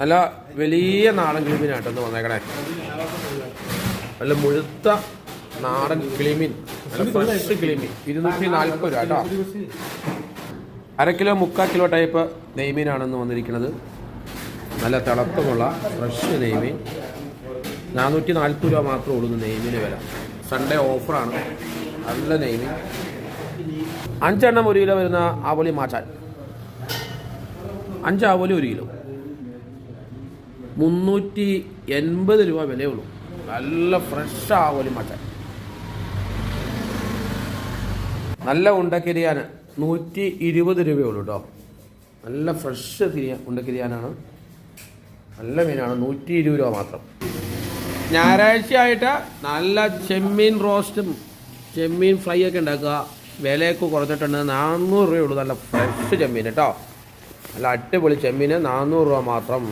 നല്ല വലിയ നാടൻ കിളിമീനായിട്ടൊന്ന് വന്നേക്കണേ. നല്ല മുഴുത്ത നാടൻ കിളിമീൻ നല്ല ഫ്രഷ് കിളിമീൻ ഇരുന്നൂറ്റി നാൽപ്പത് രൂപ കേട്ടോ. അര കിലോ മുക്കാൽ കിലോ ടൈപ്പ് നെയ്മീനാണെന്ന് വന്നിരിക്കുന്നത്. നല്ല തിളക്കമുള്ള ഫ്രഷ് നെയ്മീൻ. നാനൂറ്റി നാൽപ്പത് രൂപ മാത്രമേ ഉള്ളൂ നെയ്മീന് വില. സൺഡേ ഓഫറാണ് നല്ല നെയ്മീൻ. അഞ്ചെണ്ണം ഒരു കിലോ വരുന്ന ആവോലി മാച്ചാൻ അഞ്ച് ആവോലി ഒരു കിലോ. മുന്നൂറ്റി എൺപത് രൂപ വിലയുള്ളൂ. നല്ല ഫ്രഷ് ആവലി മട്ടൻ. നല്ല ഉണ്ടക്കിരിയാൻ നൂറ്റി ഇരുപത് രൂപയുള്ളൂ കേട്ടോ നല്ല ഫ്രഷ് തിരിയ ഉണ്ടക്കിരിയാനാണ്. നല്ല മീനാണ് നൂറ്റി ഇരുപത് രൂപ മാത്രം. ഞായറാഴ്ചയായിട്ട് നല്ല ചെമ്മീൻ റോസ്റ്റും ചെമ്മീൻ ഫ്രൈ ഒക്കെ ഉണ്ടാക്കുക. വിലയൊക്കെ കുറച്ചിട്ടുണ്ട് നാനൂറ് രൂപയുള്ളൂ നല്ല ഫ്രഷ് ചെമ്മീൻ കേട്ടോ നല്ല അടിപൊളി ചെമ്മീൻ നാനൂറ് രൂപ മാത്രം.